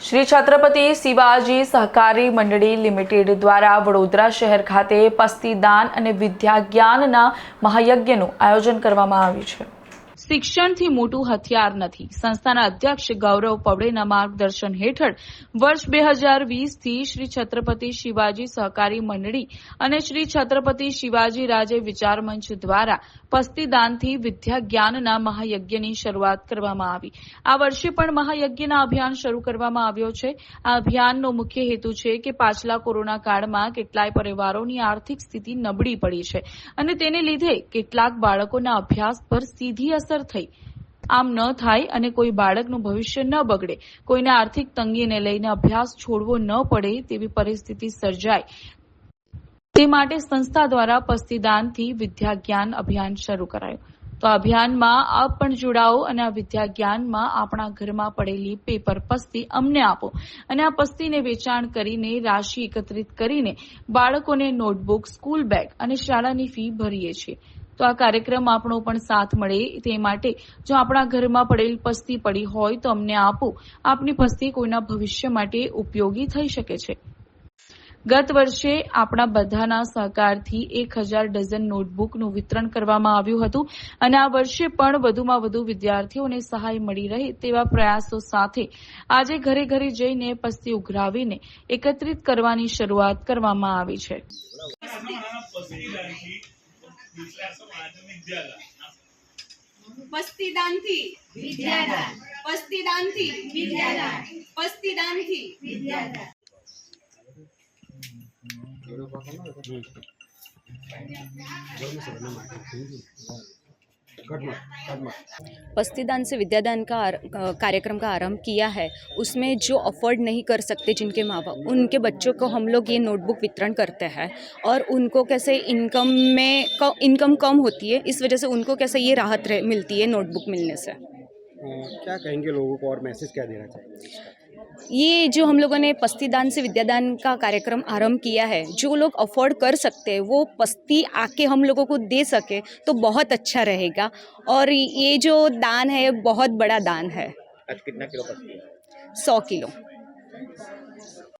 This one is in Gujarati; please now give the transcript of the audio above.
શ્રી છત્રપતિ શિવાજી સહકારી મંડળી લિમિટેડ દ્વારા વડોદરા શહેર ખાતે પસ્તીદાન અને વિદ્યા જ્ઞાનના મહાયજ્ઞનું આયોજન કરવામાં આવ્યું છે. શિક્ષણથી મોટું હથિયાર નથી. સંસ્થાના અધ્યક્ષ ગૌરવ પવડેના માર્ગદર્શન હેઠળ વર્ષ બે હજાર વીસથી શ્રી છત્રપતિ શિવાજી સહકારી મંડળી અને શ્રી છત્રપતિ શિવાજી રાજે વિચાર મંચ દ્વારા પસ્તીદાનથી વિદ્યા જ્ઞાનના મહાયજ્ઞની શરૂઆત કરવામાં આવી. આ વર્ષે પણ મહાયજ્ઞના અભિયાન શરૂ કરવામાં આવ્યો છે. આ અભિયાનનો મુખ્ય હેતુ છે કે પાછલા કોરોના કાળમાં કેટલાય પરિવારોની આર્થિક સ્થિતિ નબળી પડી છે અને તેને લીધે કેટલાક બાળકોના અભ્યાસ પર સીધી અસર થઈ. આમ ન થાય અને કોઈ બાળકનું ભવિષ્ય ન બગડે, કોઈને આર્થિક તંગીને લઈને અભ્યાસ છોડવો ન પડે તેવી પરિસ્થિતિ સર્જાય. તે માટે સંસ્થા દ્વારા પસ્તીદાનથી વિદ્યા જ્ઞાન અભિયાન શરૂ કરાયું. તો અભિયાનમાં આપ પણ જોડાઓ અને આ વિદ્યા જ્ઞાનમાં આપણા ઘરમાં પડેલી પેપર પસ્તી અમને આપો. અને આ પસ્તીને વેચાણ કરીને, રાશિ એકત્રિત કરીને બાળકોને નોટબુક, સ્કૂલ બેગ અને શાળાની ફી ભરીએ છીએ. તો આ કાર્યક્રમ આપણો પણ સાથ મળે તે માટે જો આપણા ઘરમાં પડેલ પસ્તી પડી હોય તો અમને આપો. આપની પસ્તી કોઈના ભવિષ્ય માટે ઉપયોગી થઈ શકે છે. ગત વર્ષે આપણા બધાના સહકારથી એક હજાર ડઝન નોટબુકનું વિતરણ કરવામાં આવ્યું હતું અને આ વર્ષે પણ વધુમાં વધુ વિદ્યાર્થીઓને સહાય મળી રહે તેવા પ્રયાસો સાથે આજે ઘરે ઘરે જઈને પસ્તી ઉઘરાવીને એકત્રિત કરવાની શરૂઆત કરવામાં આવી છે. પસ્તીદાનથી વિદ્યાદાન. પસ્તીદાનથી વિદ્યાદાન. પસ્તીદાનથી વિદ્યાદાન. पस्तीदान से विद्यादान का कार्यक्रम का आरंभ किया है। उसमें जो अफोर्ड नहीं कर सकते जिनके माँ बाप उनके बच्चों को हम लोग ये नोटबुक वितरण करते हैं और उनको कैसे इनकम में इनकम कम होती है इस वजह से उनको कैसे ये राहत मिलती है नोटबुक मिलने से। क्या कहेंगे लोगों को और मैसेज क्या देना चाहिए? ये जो हम लोगों ने पस्ती दान से विद्यादान का कार्यक्रम आरंभ किया है जो लोग अफोर्ड कर सकते हैं वो पस्ती आके हम लोगों को दे सके तो बहुत अच्छा रहेगा। और ये जो दान है बहुत बड़ा दान है। आज कितना किलो पस्ती सौ किलो।